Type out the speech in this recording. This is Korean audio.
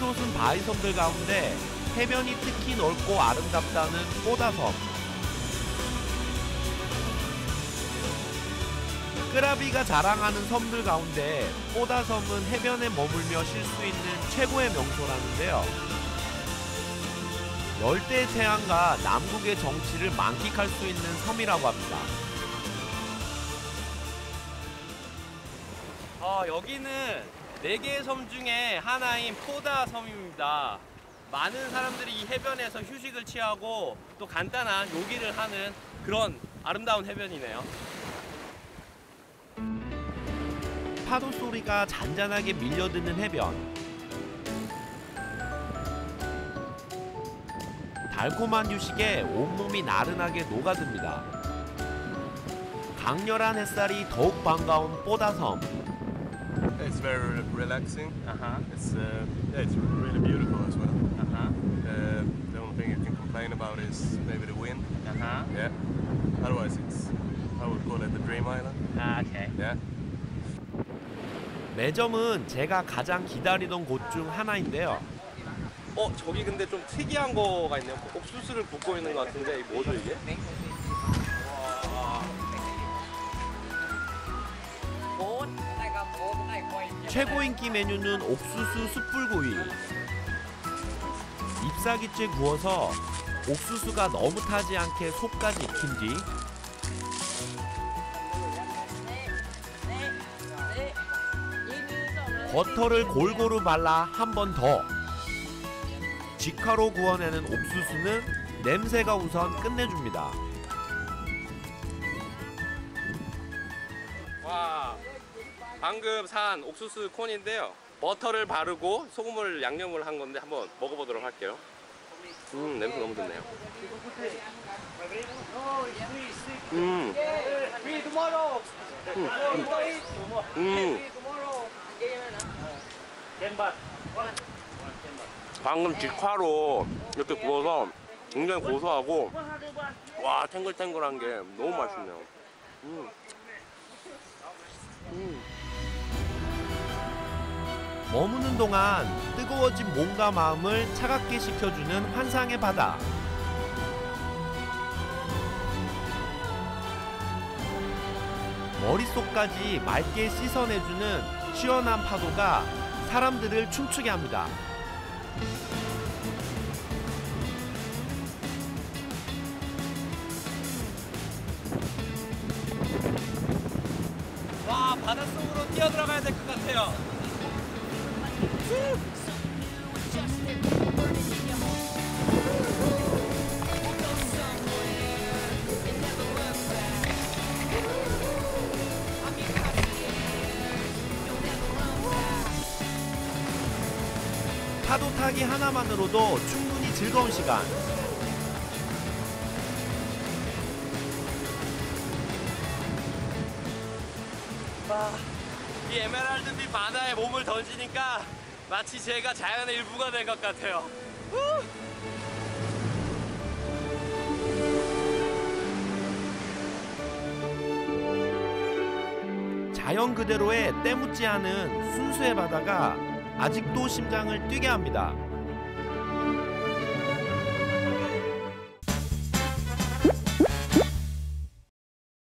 치솟은 바위섬들 가운데 해변이 특히 넓고 아름답다는 뽀다섬. 끄라비가 자랑하는 섬들 가운데 뽀다섬은 해변에 머물며 쉴 수 있는 최고의 명소라는데요. 열대 태양과 남국의 정치를 만끽할 수 있는 섬이라고 합니다. 어, 여기는 네 개의 섬 중에 하나인 포다 섬입니다. 많은 사람들이 이 해변에서 휴식을 취하고 또 간단한 요기를 하는 그런 아름다운 해변이네요. 파도 소리가 잔잔하게 밀려드는 해변. 달콤한 휴식에 온몸이 나른하게 녹아듭니다. 강렬한 햇살이 더욱 반가운 뽀다섬. It's very relaxing. 아하, It's uh, yeah, it's really beautiful as well. 아하, Uh, the only thing you can complain about is maybe the wind. 아하. Yeah. Otherwise, it's I would call it the dream island. 아, 오케이. Yeah. 매점은 제가 가장 기다리던 곳 중 하나인데요. 어, 저기 근데 좀 특이한 거가 있네요. 옥수수를 붓고 있는 것 같은데 뭐죠 이게? 최고 인기 메뉴는 옥수수 숯불구이. 잎사귀째 구워서 옥수수가 너무 타지 않게 속까지 익힌 뒤 버터를 골고루 발라 한 번 더. 직화로 구워내는 옥수수는 냄새가 우선 끝내줍니다. 와, 방금 산 옥수수 콘인데요. 버터를 바르고 소금을 양념을 한 건데 한번 먹어보도록 할게요. 음, 냄새 너무 좋네요. 음, 음, 음. 방금 직화로 이렇게 구워서 굉장히 고소하고 와 탱글탱글한 게 너무 맛있네요. 음. 머무는 동안 뜨거워진 몸과 마음을 차갑게 식혀주는 환상의 바다. 머릿속까지 맑게 씻어내주는 시원한 파도가 사람들을 춤추게 합니다. 와 바닷속으로 뛰어들어가야 될 것 같아요 파도 타기 하나만으로도 충분히 즐거운 시간. 이 에메랄드빛 바다에 몸을 던지니까 마치 제가 자연의 일부가 된 것 같아요 후! 자연 그대로의 때묻지 않은 순수의 바다가 아직도 심장을 뛰게 합니다.